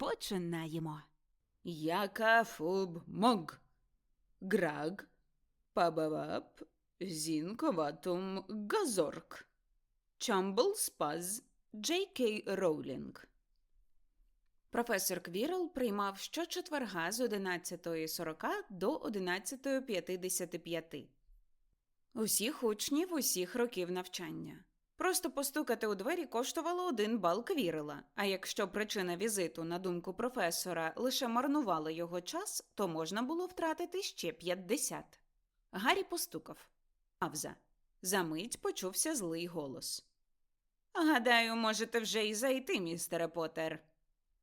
починаємо. Яка фуб мог. Граг. Пабавап. Зінковатум газорк. Чамбл спаз. Джей Кей Роулінг. Професор Квірл приймав щочетверга з 11.40 до 11.55. Усіх учнів усіх років навчання. Просто постукати у двері коштувало один бал квірила. а якщо причина візиту, на думку професора, лише марнувала його час, то можна було втратити ще 50. Гаррі постукав. Авза. Замить почувся злий голос. Гадаю, можете вже й зайти, містере Поттер».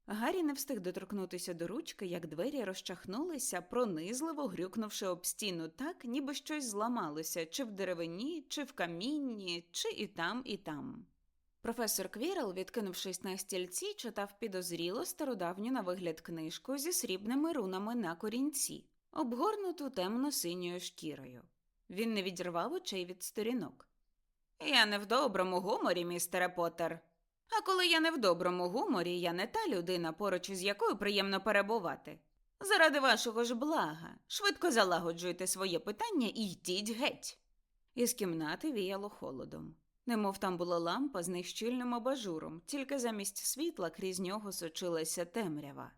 Гаррі не встиг доторкнутися до ручки, як двері розчахнулися, пронизливо грюкнувши об стіну так, ніби щось зламалося, чи в деревині, чи в камінні, чи і там, і там. Професор Квірел, відкинувшись на стільці, читав підозріло стародавню на вигляд книжку зі срібними рунами на корінці, обгорнуту темно-синьою шкірою. Він не відірвав очей від сторінок. Я не в доброму гуморі, містере Поттер. А коли я не в доброму гуморі, я не та людина, поруч із якою приємно перебувати. Заради вашого ж блага, швидко залагоджуйте своє питання і йдіть геть. Із кімнати віяло холодом. Немов там була лампа з нещільним абажуром, тільки замість світла крізь нього сочилася темрява.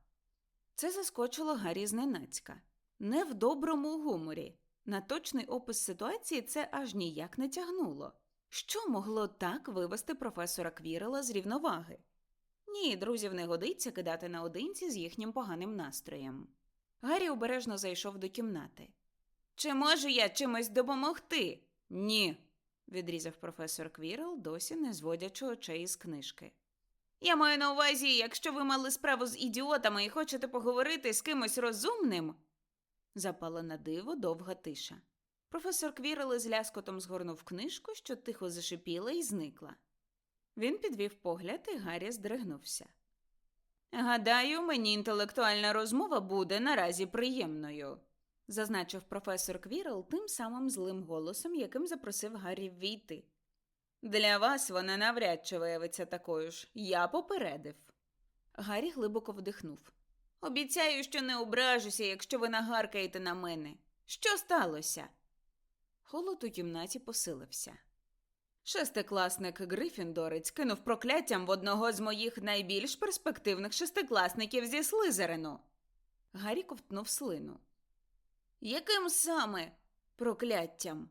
Це заскочило Гаррі зненацька. Не в доброму гуморі. На точний опис ситуації це аж ніяк не тягнуло. Що могло так вивести професора Квірела з рівноваги? Ні, друзів не годиться кидати наодинці з їхнім поганим настроєм. Гаррі обережно зайшов до кімнати. Чи можу я чимось допомогти? Ні, відрізав професор Квірел, досі не зводячи очей із книжки. Я маю на увазі, якщо ви мали справу з ідіотами і хочете поговорити з кимось розумним. Запала на диво довга тиша. Професор Квірел із ляскотом згорнув книжку, що тихо зашипіла і зникла. Він підвів погляд, і Гаррі здригнувся. Гадаю, мені інтелектуальна розмова буде наразі приємною, зазначив професор Квірел тим самим злим голосом, яким запросив Гаррі ввійти. Для вас вона навряд чи виявиться такою ж. Я попередив. Гаррі глибоко вдихнув. Обіцяю, що не ображуся, якщо ви нагаркаєте на мене. Що сталося? Холод у кімнаті посилився. Шестикласник Грифіндорець кинув прокляттям в одного з моїх найбільш перспективних шестикласників зі Слизерину. Гаррі ковтнув слину. Яким саме прокляттям?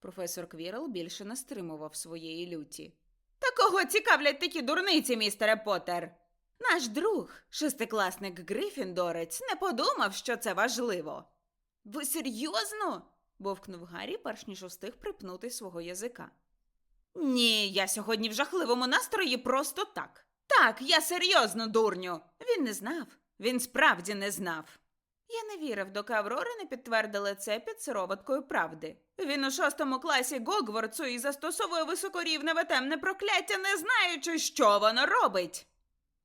Професор Квірл більше не стримував своєї люті. Та кого цікавлять такі дурниці, містере Поттер? Наш друг, шестикласник Грифіндорець, не подумав, що це важливо. Ви серйозно? Бовкнув Гаррі, перш ніж устиг припнути свого язика. Ні, я сьогодні в жахливому настрої просто так. Так, я серйозно, дурню. Він не знав. Він справді не знав. Я не вірив, доки Аврора не підтвердила це під сироваткою правди. Він у шостому класі Гогвардсу і застосовує високорівневе темне прокляття, не знаючи, що воно робить.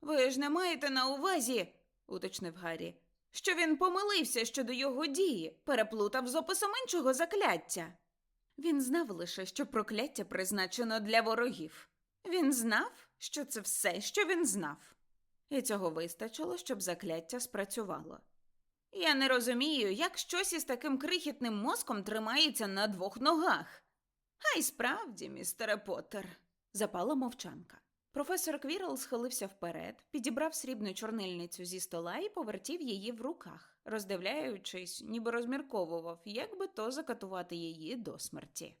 Ви ж не маєте на увазі, уточнив Гаррі, що він помилився щодо його дії, переплутав з описом іншого закляття. Він знав лише, що прокляття призначено для ворогів. Він знав, що це все, що він знав. І цього вистачило, щоб закляття спрацювало. Я не розумію, як щось із таким крихітним мозком тримається на двох ногах. А й справді, містере Поттер, запала мовчанка. Професор Квірл схилився вперед, підібрав срібну чорнильницю зі стола і повертів її в руках, роздивляючись, ніби розмірковував, як би то закатувати її до смерті.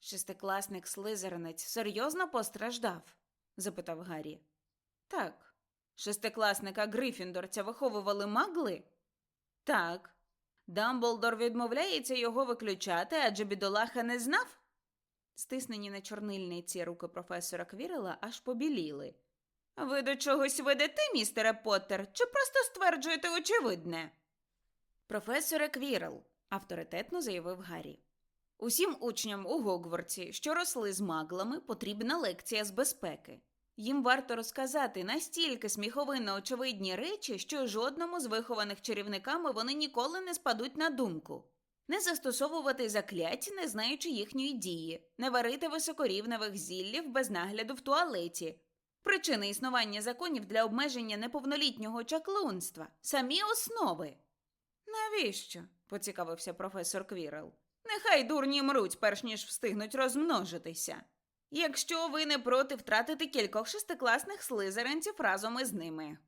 Шестикласник слизеринець серйозно постраждав? запитав Гаррі. Так. Шестикласника Грифіндорця виховували магли? Так. Дамблдор відмовляється його виключати, адже бідолаха не знав? Стиснені на чорнильниці руки професора Квірела аж побіліли. Ви до чогось ведете, містере Поттер, чи просто стверджуєте очевидне? Професоре Квірл, авторитетно заявив Гаррі. Усім учням у Гогвартсі, що росли з маглами, потрібна лекція з безпеки. Їм варто розказати настільки сміховинно очевидні речі, що жодному з вихованих чарівниками вони ніколи не спадуть на думку. Не застосовувати заклять, не знаючи їхньої дії, не варити високорівневих зіллів без нагляду в туалеті. Причини існування законів для обмеження неповнолітнього чаклунства, самі основи. Навіщо? поцікавився професор Квірел. Нехай дурні мруть, перш ніж встигнуть розмножитися. Якщо ви не проти втратити кількох шестикласних слизеринців разом із ними.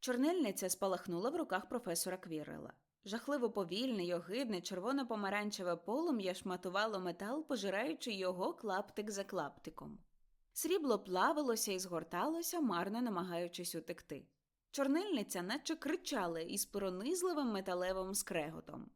Чорнильниця спалахнула в руках професора Квірела. Жахливо повільне й огидне червоно-помаранчеве полум'я шматувало метал, пожираючи його клаптик за клаптиком. Срібло плавилося і згорталося, марно намагаючись утекти. Чорнильниця наче кричала із пронизливим металевим скреготом.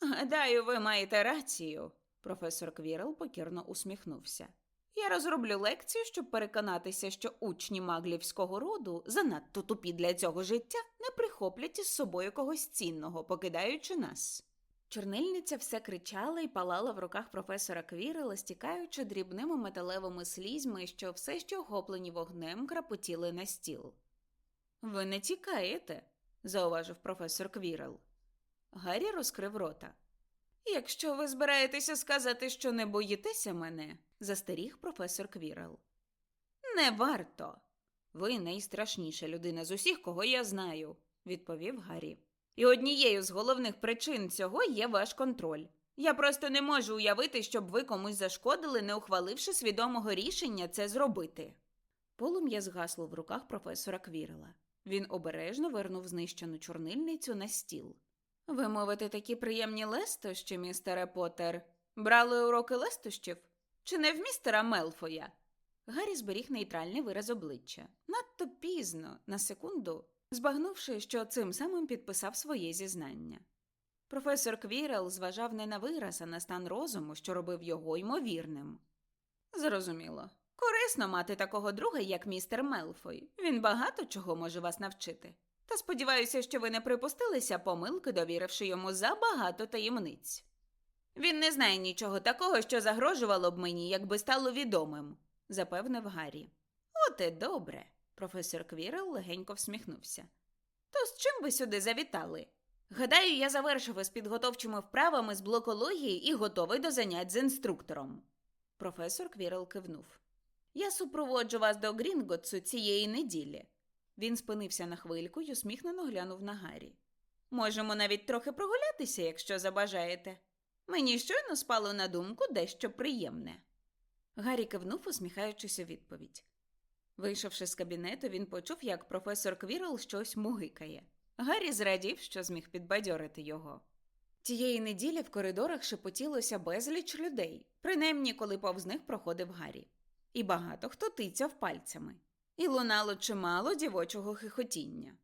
Гадаю, ви маєте рацію, професор Квірел покірно усміхнувся. Я розроблю лекцію, щоб переконатися, що учні маглівського роду, занадто тупі для цього життя, не прихоплять із собою когось цінного, покидаючи нас. Чорнильниця все кричала і палала в руках професора Квірела, стікаючи дрібними металевими слізьми, що все ще охоплені вогнем крапотіли на стіл. Ви не тікаєте, зауважив професор Квірел. Гаррі розкрив рота. Якщо ви збираєтеся сказати, що не боїтеся мене, застеріг професор Квірел. Не варто. Ви найстрашніша людина з усіх, кого я знаю, відповів Гаррі. І однією з головних причин цього є ваш контроль. Я просто не можу уявити, щоб ви комусь зашкодили, не ухваливши свідомого рішення це зробити. Полум'я згасло в руках професора Квірела. Він обережно вернув знищену чорнильницю на стіл. Ви мовите такі приємні лестощі, містере Поттер? Брали уроки лестощів? Чи не в містера Мелфоя? Гаррі зберіг нейтральний вираз обличчя. Надто пізно, на секунду, збагнувши, що цим самим підписав своє зізнання. Професор Квірел зважав не на вираз, а на стан розуму, що робив його ймовірним. Зрозуміло. Корисно мати такого друга, як містер Мелфой. Він багато чого може вас навчити. Та сподіваюся, що ви не припустилися помилки, довіривши йому забагато таємниць. Він не знає нічого такого, що загрожувало б мені, якби стало відомим, запевнив Гаррі. От і добре, професор Квірел легенько всміхнувся. То з чим ви сюди завітали? Гадаю, я завершив із підготовчими вправами з блокології і готовий до занять з інструктором. Професор Квірел кивнув. Я супроводжу вас до Грінготсу цієї неділі. Він спинився на хвильку й усміхнено глянув на Гаррі. Можемо навіть трохи прогулятися, якщо забажаєте. Мені щойно спало на думку дещо приємне. Гаррі кивнув, усміхаючись у відповідь. Вийшовши з кабінету, він почув, як професор Квірл щось мугикає. Гаррі зрадів, що зміг підбадьорити його. Тієї неділі в коридорах шепотілося безліч людей, принаймні коли повз них проходив Гаррі. І багато хто тицяв пальцями. І лунало чимало дівочого хихотіння.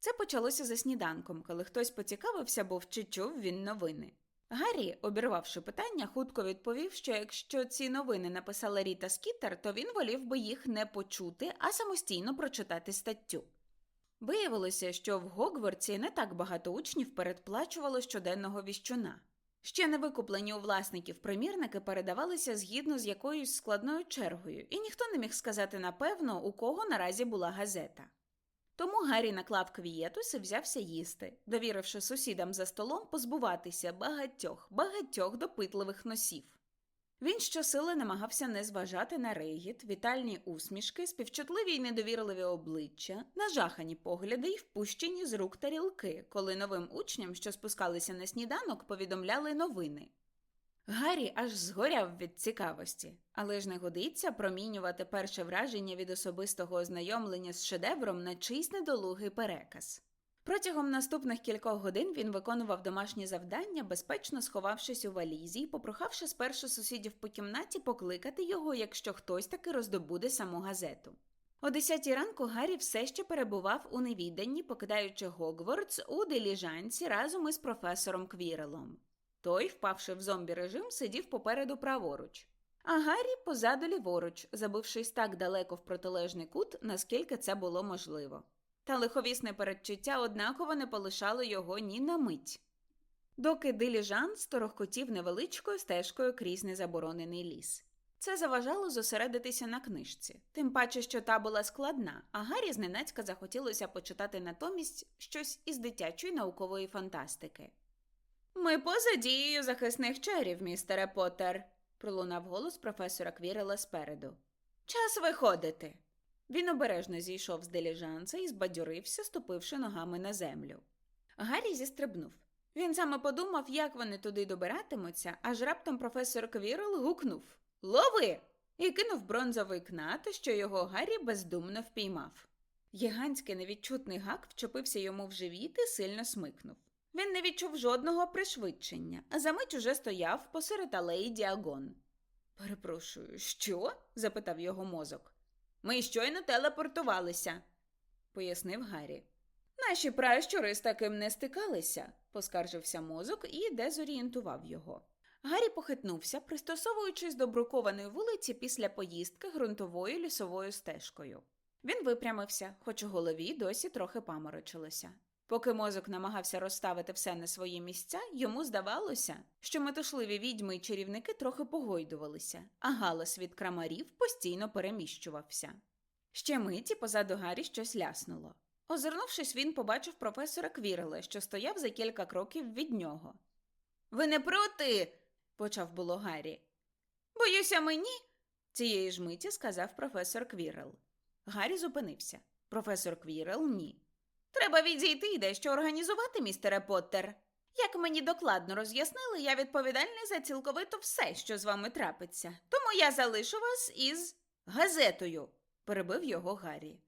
Це почалося за сніданком, коли хтось поцікавився, був чи чув він новини. Гаррі, обірвавши питання, хутко відповів, що якщо ці новини написала Ріта Скітер, то він волів би їх не почути, а самостійно прочитати статтю. Виявилося, що в Гогвартсі не так багато учнів передплачувало щоденного віщуна. Ще не викуплені у власників примірники передавалися згідно з якоюсь складною чергою, і ніхто не міг сказати напевно, у кого наразі була газета. Тому Гаррі наклав квієтус і взявся їсти, довіривши сусідам за столом позбуватися багатьох, багатьох допитливих носів. Він щосили намагався не зважати на регіт, вітальні усмішки, співчутливі й недовірливі обличчя, нажахані погляди й впущені з рук тарілки, коли новим учням, що спускалися на сніданок, повідомляли новини. Гаррі аж згоряв від цікавості, але ж не годиться промінювати перше враження від особистого ознайомлення з шедевром на чийсь недолугий переказ. Протягом наступних кількох годин він виконував домашні завдання, безпечно сховавшись у валізі і попрохавши спершу сусідів по кімнаті покликати його, якщо хтось таки роздобуде саму газету. О десятій ранку Гаррі все ще перебував у невіданні, покидаючи Гогвардс у диліжанці разом із професором Квірелом. Той, впавши в зомбі режим, сидів попереду праворуч. а Гаррі позаду ліворуч, забившись так далеко в протилежний кут, наскільки це було можливо. Та лиховісне передчуття однаково не полишало його ні на мить. Доки диліжанс торохкотів невеличкою стежкою крізь незаборонений ліс. Це заважало зосередитися на книжці, тим паче, що та була складна, а Гаррі зненацька захотілося почитати натомість щось із дитячої наукової фантастики. Ми поза дією захисних чарів, містере Поттер», – пролунав голос професора Квірела спереду. Час виходити. Він обережно зійшов з диліжанса і збадьорився, ступивши ногами на землю. Гаррі зістрибнув. Він саме подумав, як вони туди добиратимуться, аж раптом професор Квірл гукнув Лови! і кинув бронзовий кнат, що його Гаррі бездумно впіймав. Гігантський невідчутний гак вчепився йому в живіт і сильно смикнув. Він не відчув жодного пришвидшення, а за мить уже стояв посеред алеї Діагон. Перепрошую, що? запитав його мозок. Ми щойно телепортувалися, пояснив Гаррі. Наші пращури з таким не стикалися, поскаржився мозок і дезорієнтував його. Гаррі похитнувся, пристосовуючись до брукованої вулиці після поїздки ґрунтовою лісовою стежкою. Він випрямився, хоч у голові досі трохи паморочилося. Поки мозок намагався розставити все на свої місця, йому здавалося, що метушливі відьми й чарівники трохи погойдувалися, а галас від крамарів постійно переміщувався. Ще миті позаду Гаррі щось ляснуло. Озирнувшись, він побачив професора Квірела, що стояв за кілька кроків від нього. Ви не проти? почав було Гаррі. Боюся мені, цієї ж миті сказав професор Квірел. Гаррі зупинився. Професор Квірел ні. Треба відійти і дещо організувати, містере Поттер. Як мені докладно роз'яснили, я відповідальний за цілковито все, що з вами трапиться. Тому я залишу вас із газетою, перебив його Гаррі.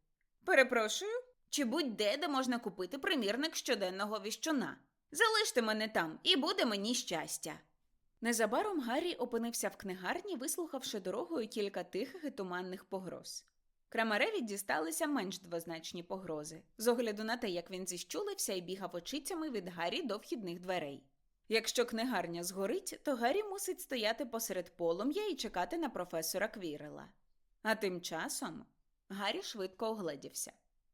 Перепрошую, чи будь-де, де можна купити примірник щоденного віщуна. Залиште мене там, і буде мені щастя. Незабаром Гаррі опинився в книгарні, вислухавши дорогою кілька тихих і туманних погроз. Крамареві дісталися менш двозначні погрози, з огляду на те, як він зіщулився і бігав очицями від Гаррі до вхідних дверей. Якщо книгарня згорить, то Гаррі мусить стояти посеред полум'я і чекати на професора Квірела. А тим часом Гаррі швидко огледівся.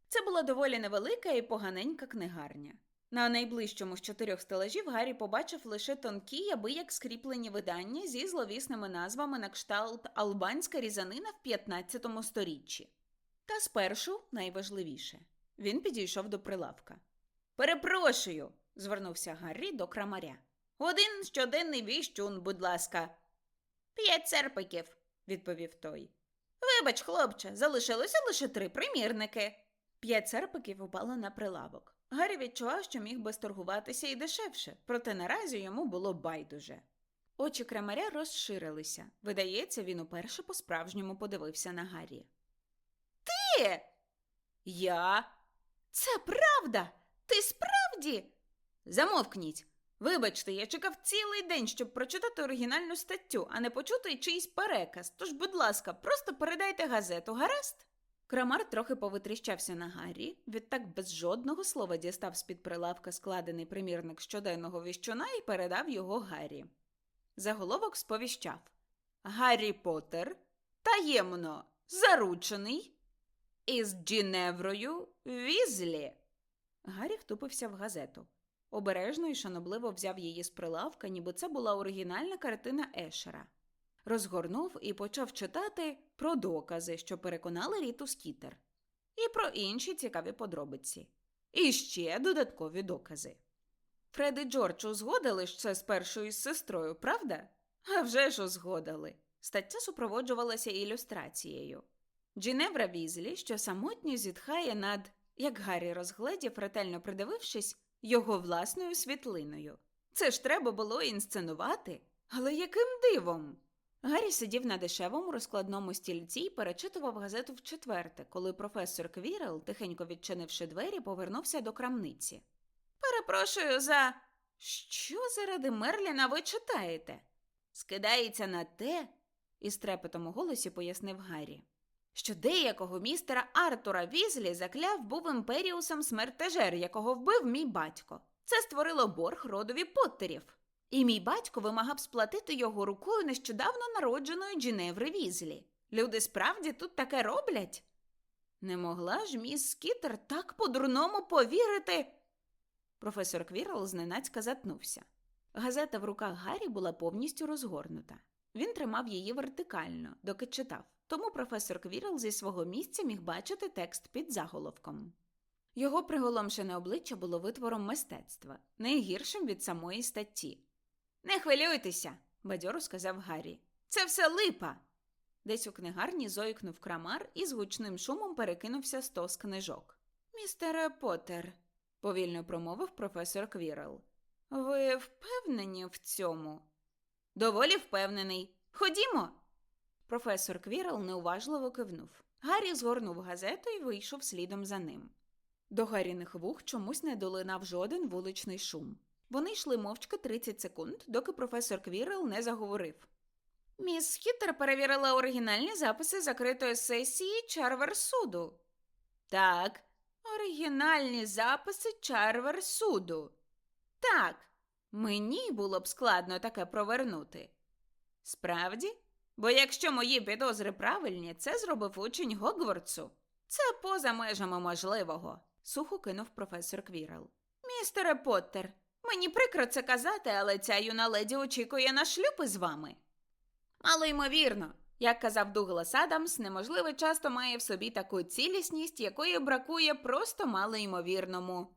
Це була доволі невелика і поганенька книгарня. На найближчому з чотирьох стелажів Гаррі побачив лише тонкі, аби як скріплені видання зі зловісними назвами на кшталт Албанська різанина в 15 сторіччі. Та спершу найважливіше він підійшов до прилавка. Перепрошую, звернувся Гаррі до крамаря. Один щоденний віщун, будь ласка. П'ять серпиків, відповів той. Вибач, хлопче, залишилося лише три примірники. П'ять серпиків упало на прилавок. Гаррі відчував, що міг би сторгуватися і дешевше, проте наразі йому було байдуже. Очі крамаря розширилися. Видається, він уперше по-справжньому подивився на Гаррі. Ти? Я? Це правда? Ти справді? Замовкніть. Вибачте, я чекав цілий день, щоб прочитати оригінальну статтю, а не почути чийсь переказ. Тож, будь ласка, просто передайте газету, гаразд? Крамар трохи повитріщався на Гаррі, відтак без жодного слова дістав з-під прилавка складений примірник щоденного віщуна і передав його Гаррі. Заголовок сповіщав Гаррі Поттер таємно заручений із Джіневрою Візлі. Гаррі втупився в газету. Обережно і шанобливо взяв її з прилавка, ніби це була оригінальна картина Ешера розгорнув і почав читати про докази, що переконали Ріту Скітер, і про інші цікаві подробиці. І ще додаткові докази. Фред і Джордж узгодили ж це з першою сестрою, правда? А вже ж узгодили. Стаття супроводжувалася ілюстрацією. Джіневра Візлі, що самотньо зітхає над, як Гаррі розгледів, ретельно придивившись, його власною світлиною. Це ж треба було інсценувати. Але яким дивом? Гаррі сидів на дешевому розкладному стільці і перечитував газету вчетверте, коли професор Квірел, тихенько відчинивши двері, повернувся до крамниці. Перепрошую за. Що заради Мерліна ви читаєте? Скидається на те, із трепетом у голосі пояснив Гаррі, що деякого містера Артура Візлі закляв був імперіусом смертежер, якого вбив мій батько. Це створило борг родові Поттерів. І мій батько вимагав сплатити його рукою нещодавно народженої Джиневри Візлі. Люди справді тут таке роблять? Не могла ж міс Скітер так по-дурному повірити. Професор Квірл зненацька затнувся. Газета в руках Гаррі була повністю розгорнута. Він тримав її вертикально, доки читав, тому професор Квірл зі свого місця міг бачити текст під заголовком. Його приголомшене обличчя було витвором мистецтва, найгіршим від самої статті. Не хвилюйтеся, бадьоро сказав Гаррі. Це все липа. Десь у книгарні зойкнув крамар і з гучним шумом перекинувся стос книжок. Містере Поттер», – повільно промовив професор Квірл. Ви впевнені в цьому? Доволі впевнений. Ходімо. Професор Квірл неуважливо кивнув. Гаррі згорнув газету і вийшов слідом за ним. До Гарріних вух чомусь не долинав жоден вуличний шум. Вони йшли мовчки 30 секунд, доки професор Квірл не заговорив. Міс Хіттер перевірила оригінальні записи закритої сесії Чарверсуду. Так, оригінальні записи Чарверсуду. Так, мені було б складно таке провернути. Справді? Бо якщо мої підозри правильні, це зробив учень Гогвартсу. Це поза межами можливого, сухо кинув професор Квірл. Містере Поттер, мені прикро це казати, але ця юна леді очікує на шлюб із вами. Мало ймовірно. Як казав Дуглас Адамс, неможливе часто має в собі таку цілісність, якої бракує просто малоймовірному.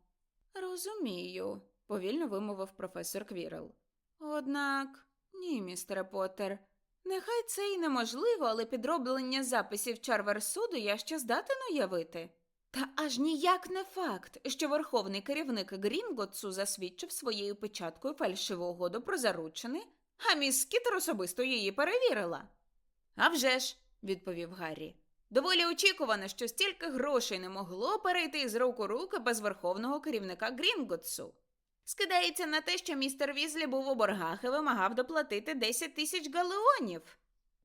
Розумію, повільно вимовив професор Квірл. Однак, ні, містере Поттер, нехай це й неможливо, але підроблення записів Чарверсуду я ще здатен уявити. Та аж ніяк не факт, що верховний керівник Грінготсу засвідчив своєю печаткою фальшиву угоду про заручини, а міс Скітер особисто її перевірила. «А вже ж», – відповів Гаррі. Доволі очікувано, що стільки грошей не могло перейти з рук у руки без верховного керівника Грінготсу. Скидається на те, що містер Візлі був у боргах і вимагав доплатити 10 тисяч галеонів.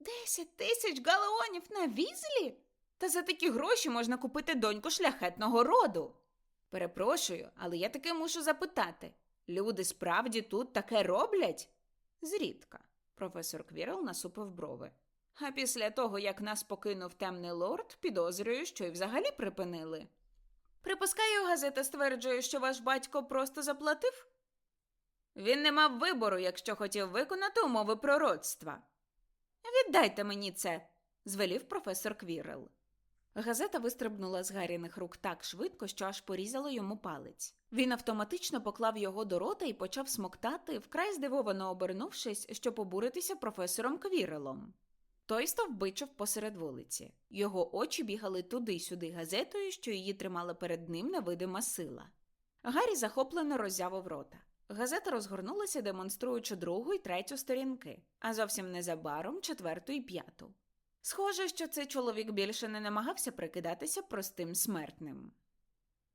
10 тисяч галеонів на Візлі? Та за такі гроші можна купити доньку шляхетного роду. Перепрошую, але я таки мушу запитати люди справді тут таке роблять? Зрідка, професор Квірл насупив брови. А після того, як нас покинув темний лорд, підозрюю, що й взагалі припинили. Припускаю, газета стверджує, що ваш батько просто заплатив? Він не мав вибору, якщо хотів виконати умови пророцтва. Віддайте мені це, звелів професор Квірел. Газета вистрибнула з Гарріних рук так швидко, що аж порізало йому палець. Він автоматично поклав його до рота і почав смоктати, вкрай здивовано обернувшись, щоб обуритися професором Квірелом. Той стовбичив посеред вулиці. Його очі бігали туди-сюди газетою, що її тримала перед ним невидима сила. Гаррі захоплено роззявив рота. Газета розгорнулася, демонструючи другу і третю сторінки, а зовсім незабаром четверту і п'яту. Схоже, що цей чоловік більше не намагався прикидатися простим смертним.